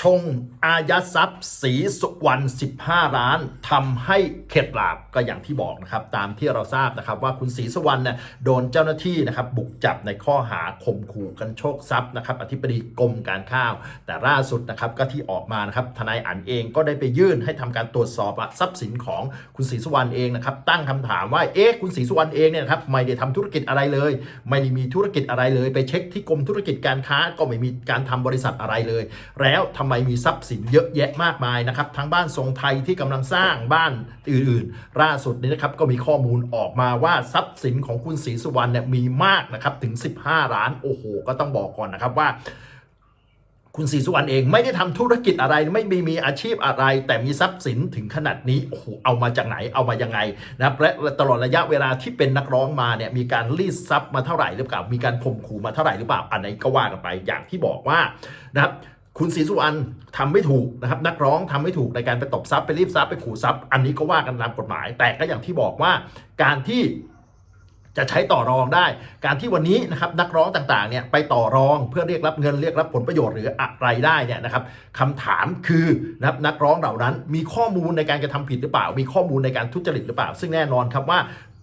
ชงอายัดทรัพย์สีสุวรรณ15 ล้านทำให้เข็ดหลาบก็อย่างที่บอกนะครับ ตามที่เราทราบนะครับ ว่าคุณศรีสุวรรณเนี่ยโดนเจ้าหน้าที่นะครับ บุกจับในข้อหาข่มขู่กันโชคทรัพย์นะครับ อธิบดีกรมการข้าว แต่ล่าสุดนะครับก็ที่ออกมานะครับทนายอันเองก็ได้ไปยื่นให้ทำการตรวจสอบทรัพย์สินของคุณศรีสุวรรณเองนะครับ ตั้งคำถามว่าเอ๊ะคุณศรีสุวรรณเองเนี่ยนะครับไม่ได้ทำธุรกิจอะไรเลย ไม่ได้มีธุรกิจอะไรเลย ไปเช็คที่กรมธุรกิจการค้าก็ไม่มีการทำบริษัทอะไรเลย แล้วทำไมมีทรัพย์สินเยอะแยะมากมายนะครับทั้งบ้านทรงไทยที่กำลังสร้างบ้านอื่นๆล่าสุดนี้นะครับก็มีข้อมูลออกมาว่าทรัพย์สินของคุณศรีสุวรรณเนี่ยมีมากนะครับถึง 15 ล้านโอ้โห ก็ต้องบอกก่อนนะครับว่าคุณศรีสุวรรณเองไม่ได้ทำธุรกิจอะไรไม่มีมีอาชีพอะไร แต่มีทรัพย์สินถึงขนาดนี้โอ้โหเอามาจากไหนเอามายังไงนะครับและตลอดระยะเวลาที่เป็นนักร้องมาเนี่ยมีการรีดทรัพย์มาเท่าไหร่หรือเปล่ามีการข่มขู่มาเท่าไหร่หรือเปล่าอันไหนก็ว่ากันไปอย่างที่บอกว่านะครับ คุณศรีสุวรรณทำไม่ถูกนะครับนักร้องทำไม่ถูกในการไปตบทรัพย์ไปรีบทรัพย์ไปขู่ทรัพย์อันนี้ก็ว่ากันตามกฎหมาย แต่ก็อย่างที่บอกว่าการที่จะใช้ต่อรองได้ การที่วันนี้นะครับนักร้องต่างๆเนี่ยไปต่อรองเพื่อเรียกรับเงินเรียกรับผลประโยชน์หรืออะไรได้เนี่ยนะครับคำถามคือนะครับนักร้องเหล่านั้น มีข้อมูลในการกระทำผิดหรือเปล่า มีข้อมูลในการทุจริตหรือเปล่า ซึ่งแน่นอนครับว่า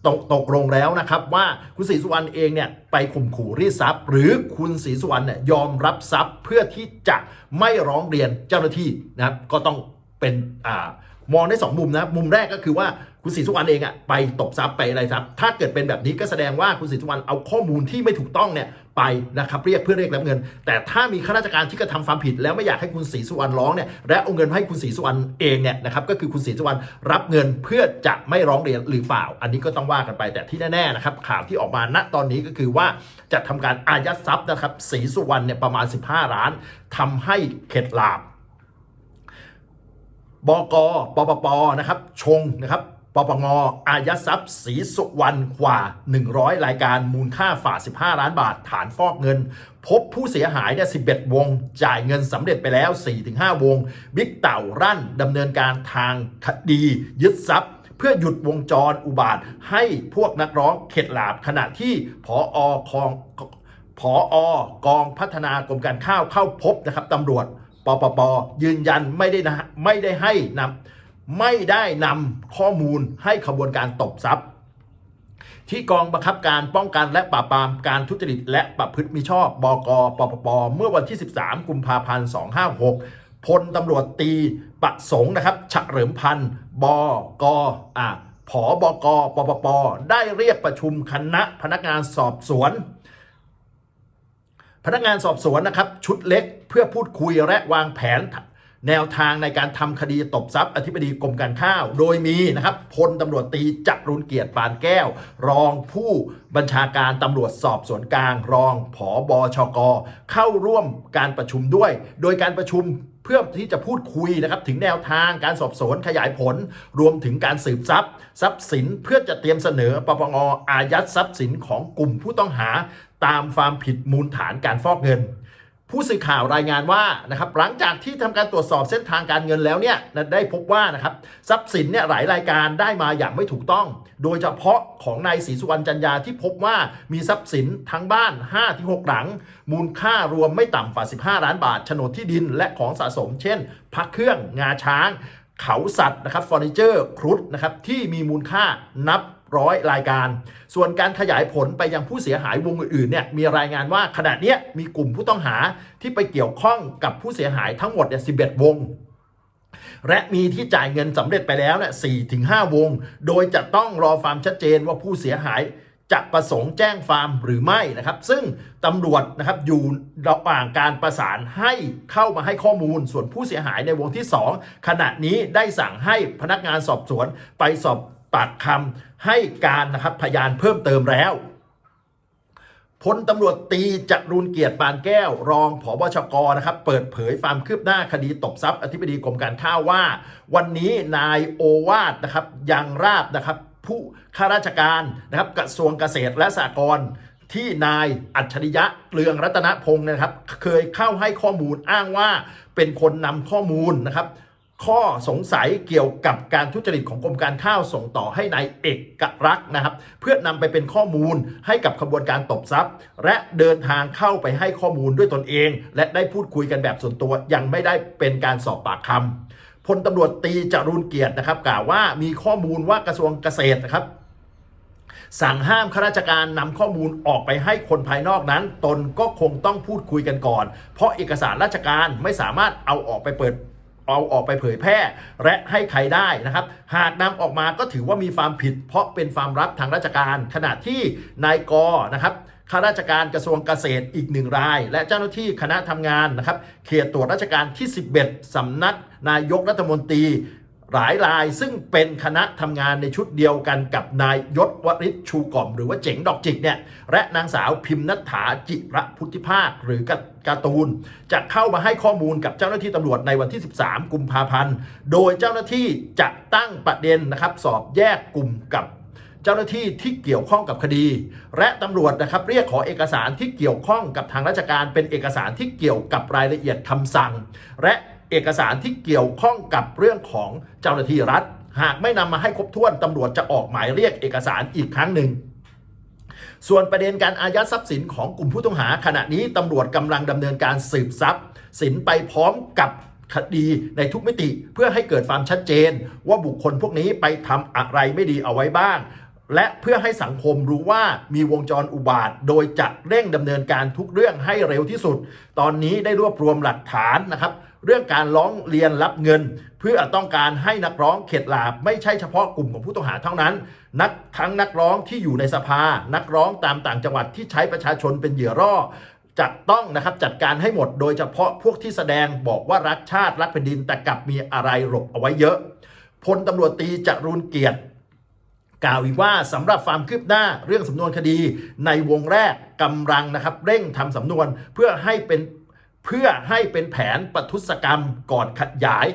ตกตกลงแล้วนะครับว่าคุณศรีสุวรรณเองเนี่ยไปข่มขู่รีดทรัพย์ หรือคุณศรีสุวรรณเนี่ยยอมรับทรัพย์เพื่อที่จะไม่ร้องเรียนเจ้าหน้าที่นะครับก็ต้องเป็นอ่า มองได้สองมุมนะมุมแรกก็คือว่าคุณศรีสุวรรณเองอะไปตบทรัพย์ไปอะไรทรัพย์ถ้าเกิดเป็นแบบนี้ก็แสดงว่าคุณศรีสุวรรณเอาข้อมูลที่ไม่ถูกต้องเนี่ยไปนะครับเรียกเพื่อเรียกรับเงิน แต่ถ้ามีข้าราชการที่กระทำความผิด แล้วไม่อยากให้คุณศรีสุวรรณร้องเนี่ยและเอาเงินให้คุณศรีสุวรรณเองเนี่ยนะครับก็คือคุณศรีสุวรรณรับเงินเพื่อจะไม่ร้องเรียนหรือเปล่า อันนี้ก็ต้องว่ากันไปแต่ที่แน่ๆนะครับข่าวที่ออกมาณตอนนี้ก็คือว่าจะทำการอายัดทรัพย์นะครับศรีสุวรรณเนี่ยประมาณ 15 ล้านทำให้เข็ดหลาบ บกปปปนะครับชงนะครับปปงอายัดทรัพย์ศรีสุวรรณกว่า 100 รายการมูลค่าฝ่า 15 ล้านบาท ฐานฟอกเงิน พบผู้เสียหายเนี่ย11 วง จ่ายเงินสำเร็จไปแล้ว 4-5 วง บิ๊กเต่ารั่นดำเนินการทางคดียึดทรัพย์ เพื่อหยุดวงจรอุบาท ให้พวกนักร้องเข็ดหลาบขณะที่พออคองผออกองพัฒนากรมการข้าวเข้าพบนะครับตำรวจ ปปปยืนยันไม่ได้นะไม่ได้ให้นำไม่ได้นำข้อมูลให้ขบวนการตบทรัพย์ ที่กองบังคับการป้องกันและปราบปรามการทุจริต และประพฤติมิชอบ บกปปปเมื่อวันที่ 13 กุมภาพันธ์ 256พลตำรวจตีประสงค์นะครับฉเฉลิมพันธ์บกอ่าผอบกปปปได้เรียกประชุมคณะพนักงานสอบสวน พนักงานสอบสวนนะครับชุดเล็กเพื่อพูดคุยและวางแผนแนวทางในการทำคดีตบทรัพย์อธิบดีกรมการข้าว โดยมีนะครับพลตำรวจตีจรุนเกียรติปานแก้ว รองผู้บัญชาการตำรวจสอบสวนกลาง รองผอบชก เข้าร่วมการประชุมด้วย โดยการประชุมเพื่อที่จะพูดคุยนะครับถึงแนวทางการสอบสวนขยายผล รวมถึงการสืบทรัพย์ ทรัพย์สินเพื่อจะเตรียมเสนอปปงอายัดทรัพย์สินของกลุ่มผู้ต้องหา ตามความผิดมูลฐานการฟอกเงิน ผู้สื่อข่าวรายงานว่านะครับหลังจากที่ทำการตรวจสอบเส้นทางการเงินแล้วเนี่ยได้พบว่านะครับทรัพย์สินเนี่ยหลายรายการได้มาอย่างไม่ถูกต้อง โดยเฉพาะของนายศรีสุวรรณจันยาที่พบว่ามีทรัพย์สินทั้งบ้าน 5-6 หลัง มูลค่ารวมไม่ต่ำกว่า 15 ล้านบาทโฉนดที่ดินและของสะสม เช่นพักเครื่องงาช้าง เขาสัตว์นะครับเฟอร์นิเจอร์ครุฑนะครับที่มีมูลค่านับ ร้อยรายการ ส่วนการขยายผลไปยังผู้เสียหายวงอื่นๆเนี่ยมีรายงานว่าขณะนี้มีกลุ่มผู้ต้องหาที่ไปเกี่ยวข้องกับผู้เสียหายทั้งหมดเนี่ย11วง และมีที่จ่ายเงินสำเร็จไปแล้วเนี่ยสี่ถึงห้าวง โดยจะต้องรอความชัดเจนว่าผู้เสียหายจะประสงค์แจ้งฟาร์มหรือไม่นะครับ ซึ่งตำรวจนะครับอยู่ระหว่างการประสานให้เข้ามาให้ข้อมูล ส่วนผู้เสียหายในวงที่ 2 ขณะนี้ได้สั่งให้พนักงานสอบสวนไปสอบ ปากคำให้การนะครับพยานเพิ่มเติมแล้วพลตำรวจตีจรุนเกียรติปานแก้ว รองผบชกนะครับ เปิดเผยความคืบหน้าคดีตบทรัพย์อธิบดีกรมการข้าวว่า วันนี้นายโอวาทนะครับยังราบนะครับผู้ข้าราชการนะครับกระทรวงเกษตรและสหกรณ์ที่นายอัจฉริยะเรืองรัตนพงศ์นะครับ เคยเข้าให้ข้อมูลอ้างว่าเป็นคนนำข้อมูลนะครับ ข้อสงสัยเกี่ยวกับการทุจริตของกรมการข้าวส่งต่อให้ในายเอกรักษ์นะครับ เพื่อนำไปเป็นข้อมูลให้กับขบวนการตบทรัพย์ และเดินทางเข้าไปให้ข้อมูลด้วยตนเอง และได้พูดคุยกันแบบส่วนตัวยังไม่ได้เป็นการสอบปากคำพลตำรวจตีจรูนเกียรตินะครับกล่าวว่ามีข้อมูลว่ากระทรวงเกษตรนะครับสั่งห้ามข้าราชการนำข้อมูลออกไปให้คนภายนอกนั้น ตนก็คงต้องพูดคุยกันก่อน เพราะเอกสารราชการไม่สามารถเอาออกไปเปิด เอาออกไปเผยแพร่ และให้ใครได้นะครับ หากนำออกมาก็ถือว่ามีความผิด เพราะเป็นความลับทางราชการ ขณะที่นายกนะครับข้าราชการกระทรวงเกษตรอีกหนึ่งราย และเจ้าหน้าที่คณะทำงานนะครับ เขตตรวจราชการที่ 11สำนักนายกรัฐมนตรี หลายรายซึ่งเป็นคณะทำงานในชุดเดียวกันกับนายยศวริศชูกล่อม หรือว่าเจ๋งดอกจิกเนี่ยและนางสาวพิมพ์นัฐาจิระพุทธิภาคหรือกการ์ตูน จะเข้ามาให้ข้อมูลกับเจ้าหน้าที่ตำรวจในวันที่ 13 กุมภาพันธ์ โดยเจ้าหน้าที่จะตั้งประเด็นนะครับสอบแยกกลุ่มกับเจ้าหน้าที่ที่เกี่ยวข้องกับคดี และตำรวจนะครับเรียกขอเอกสารที่เกี่ยวข้องกับทางราชการเป็นเอกสารที่เกี่ยวกับรายละเอียดคำสั่ง และ เอกสารที่เกี่ยวข้องกับเรื่องของเจ้าหน้าที่รัฐ หากไม่นำมาให้ครบถ้วนตำรวจจะออกหมายเรียกเอกสารอีกครั้งหนึ่งส่วนประเด็นการอายัดทรัพย์สินของกลุ่มผู้ต้องหา ขณะนี้ตำรวจกำลังดำเนินการสืบทรัพย์ สินไปพร้อมกับคดีในทุกมิติเพื่อให้เกิดความชัดเจน ว่าบุคคลพวกนี้ไปทำอะไรไม่ดีเอาไว้บ้าง และเพื่อให้สังคมรู้ว่ามีวงจรอุบาท โดยจะเร่งดำเนินการทุกเรื่องให้เร็วที่สุด ตอนนี้ได้รวบรวมหลักฐานนะครับ เรื่องการร้องเรียนรับเงิน เพื่อต้องการให้นักร้องเข็ดหลาบ ไม่ใช่เฉพาะกลุ่มของผู้ต้องหาเท่านั้น นักทั้งนักร้องที่อยู่ในสภา นักร้องตามต่างจังหวัดที่ใช้ประชาชนเป็นเหยื่อร่อจะต้องนะครับจัดการให้หมดโดยเฉพาะพวกที่แสดงบอกว่ารักชาติรักแผ่นดินแต่กลับมีอะไรหลบเอาไว้เยอะพลตำรวจตีจรูนเกียรติ กล่าวอีกว่าสำหรับความคืบหน้าเรื่องสำนวนคดีในวงแรกกำลังนะครับ เร่งทำสำนวนเพื่อให้เป็นเพื่อให้เป็นแผนปทุศกรรมก่อนขยาย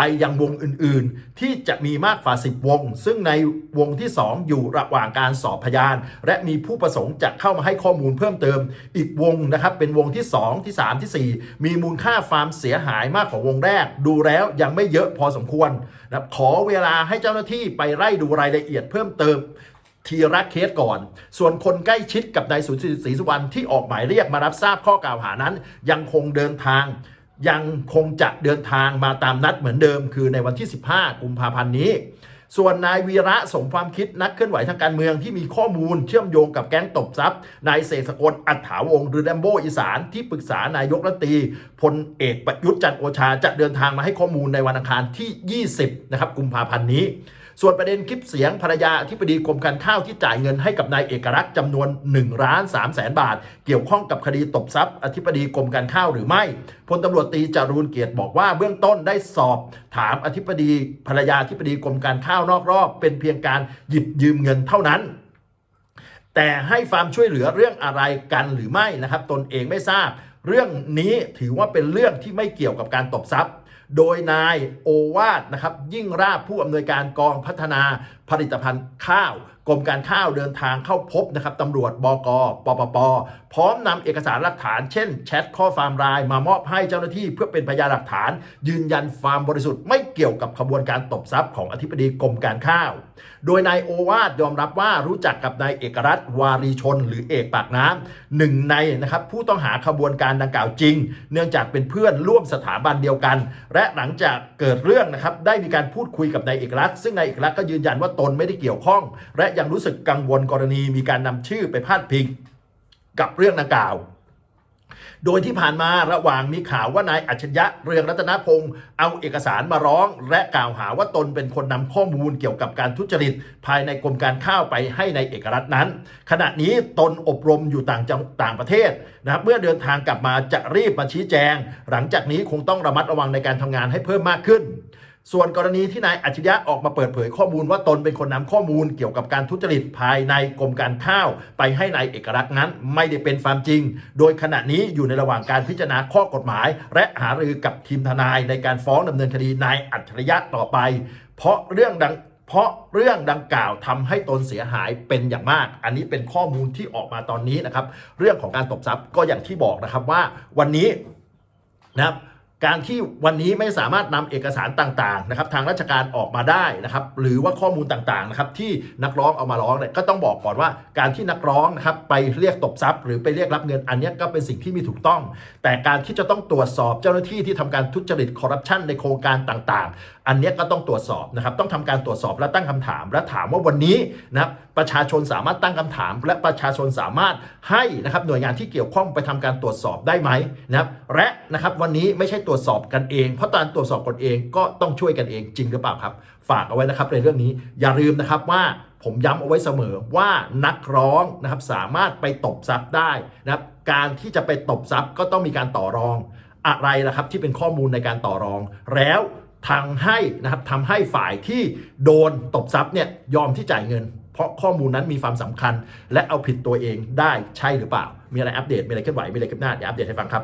ไปยังวงอื่นๆ ที่จะมีมากกว่า 10 วง ซึ่งในวงที่ 2 อยู่ระหว่างการสอบพยาน และมีผู้ประสงค์จะเข้ามาให้ข้อมูลเพิ่มเติม อีกวงนะครับเป็นวงที่ 2 ที่ 3ทีสี่ 4 มีมูลค่าความเสียหายมากกว่าวงแรก ดูแล้วยังไม่เยอะพอสมควรนะขอเวลาให้เจ้าหน้าที่ไปไล่ดูรายละเอียดเพิ่มเติมทีละเคสก่อน ส่วนคนใกล้ชิดกับนายสุรศรีสุวรรณที่ออกหมายเรียกมารับทราบข้อกล่าวหานั้น ยังคงเดินทาง ยังคงจะเดินทางมาตามนัดเหมือนเดิม คือในวันที่ 15 กุมภาพันธ์นี้ ส่วนนายวีระสมความคิดนักเคลื่อนไหวทางการเมืองที่มีข้อมูลเชื่อมโยงกับแก๊งตบทรัพย์นายเสกสกลอัฏฐาวงหรือแดมโบอีสานที่ปรึกษานายกรัฐมนตรีพลเอกประยุทธ์จันโอชาจะเดินทางมาให้ข้อมูลในวันอังคารที่ 20 นะครับกุมภาพันธ์นี้ ส่วนประเด็นคลิปเสียงภรรยาอธิบดีกรมการข้าวที่จ่ายเงินให้กับนายเอกลักษณ์จำนวน1ล้าน3แสนบาท เกี่ยวข้องกับคดีตบทรัพย์ อธิบดีกรมการข้าวหรือไม่พลตำรวจตีจารูนเกียรติบอกว่าเบื้องต้นได้สอบ ถามอธิบดีภรรยาอธิบดีกรมการข้าวนอกรอบ เป็นเพียงการหยิบยืมเงินเท่านั้นแต่ให้ความช่วยเหลือเรื่องอะไรกันหรือไม่นะครับ ตนเองไม่ทราบ เรื่องนี้ถือว่าเป็นเรื่องที่ไม่เกี่ยวกับการตบทรัพย์ โดยนายโอวาทนะครับยิ่งราบผู้อำนวยการกองพัฒนา ผลิตภัณฑ์ข้าว กรมการข้าวเดินทางเข้าพบนะครับตำรวจบกปปป พร้อมนำเอกสารหลักฐาน เช่นแชทข้อความไลน์มามอบให้เจ้าหน้าที่เพื่อเป็นพยานหลักฐาน ยืนยันความบริสุทธิ์ไม่เกี่ยวกับขบวนการตบทรัพย์ของอธิบดีกรมการข้าว โดยนายโอวาทยอมรับว่ารู้จักกับนายเอกรัฐวารีชน หรือเอกปากน้ำหนึ่งในนะครับผู้ต้องหาขบวนการดังกล่าวจริง เนื่องจากเป็นเพื่อนร่วมสถาบันเดียวกัน และหลังจากเกิดเรื่องนะครับได้มีการพูดคุยกับนายเอกรัฐซึ่งนายเอกรัฐก็ยืนยันว่าตนไม่ได้เกี่ยวข้อง และยังรู้สึกกังวลกรณีมีการนำชื่อไปพาดพิงกับเรื่องดังกล่าว โดยที่ผ่านมาระหว่างมีข่าวว่านายอัจฉริยะเรืองรัตนพงศ์เอาเอกสารมาร้อง และกล่าวหาว่าตนเป็นคนนำข้อมูลเกี่ยวกับการทุจริต ภายในกรมการข้าวไปให้ในเอกรัฐนั้น ขณะนี้ตนอบรมอยู่ต่างจังต่างประเทศนะครับเมื่อเดินทางกลับมาจะรีบมาชี้แจง หลังจากนี้คงต้องระมัดระวังในการทำงานให้เพิ่มมากขึ้น ส่วนกรณีที่นายอัจฉริยะออกมาเปิดเผยข้อมูลว่าตนเป็นคนนำข้อมูลเกี่ยวกับการทุจริตภายในกรมการข้าว ไปให้นายเอกลักษณ์นั้นไม่ได้เป็นความจริง โดยขณะนี้อยู่ในระหว่างการพิจารณาข้อกฎหมาย และหารือกับทีมทนายในการฟ้องดำเนินคดีนายอัจฉริยะต่อไป เพราะเรื่องดังเพราะเรื่องดังกล่าวทำให้ตนเสียหายเป็นอย่างมาก อันนี้เป็นข้อมูลที่ออกมาตอนนี้นะครับ เรื่องของการตบทรัพย์ก็อย่างที่บอกนะครับว่าวันนี้นะครับ การที่วันนี้ไม่สามารถนำเอกสารต่างๆนะครับทางราชการออกมาได้นะครับหรือว่าข้อมูลต่างๆนะครับที่นักร้องเอามาร้องเนี่ยก็ต้องบอกก่อนว่า การที่นักร้องนะครับไปเรียกตบทรัพย์ หรือไปเรียกรับเงินอันนี้ก็เป็นสิ่งที่มีถูกต้อง แต่การที่จะต้องตรวจสอบเจ้าหน้าที่ที่ทำการทุจริตคอร์รัปชันในโครงการต่างๆ อันนี้ก็ต้องตรวจสอบนะครับต้องทำการตรวจสอบและตั้งคำถาม และถามว่าวันนี้นะครับประชาชนสามารถตั้งคำถาม และประชาชนสามารถให้นะครับหน่วยงานที่เกี่ยวข้องไปทำการตรวจสอบได้ไหมนะครับและนะครับวันนี้ไม่ใช่ตรวจสอบกันเอง เพราะการตรวจสอบกันเองก็ต้องช่วยกันเองจริงหรือเปล่าครับ ฝากเอาไว้นะครับในเรื่องนี้อย่าลืมนะครับว่าผมย้ำเอาไว้เสมอว่านักร้องนะครับสามารถไปตบทรัพย์ได้นะครับการที่จะไปตบทรัพย์ก็ต้องมีการต่อรองอะไรล่ะครับที่เป็นข้อมูลในการต่อรองแล้ว ทางให้นะครับทำให้ฝ่ายที่โดนตบทรัพย์เนี่ยยอมที่จ่ายเงิน เพราะข้อมูลนั้นมีความสำคัญ และเอาผิดตัวเองได้ใช่หรือเปล่า มีอะไรอัปเดตมีอะไรเคลื่อนไหวมีอะไรคืบหน้าเดี๋ยวอัปเดตให้ฟังครับ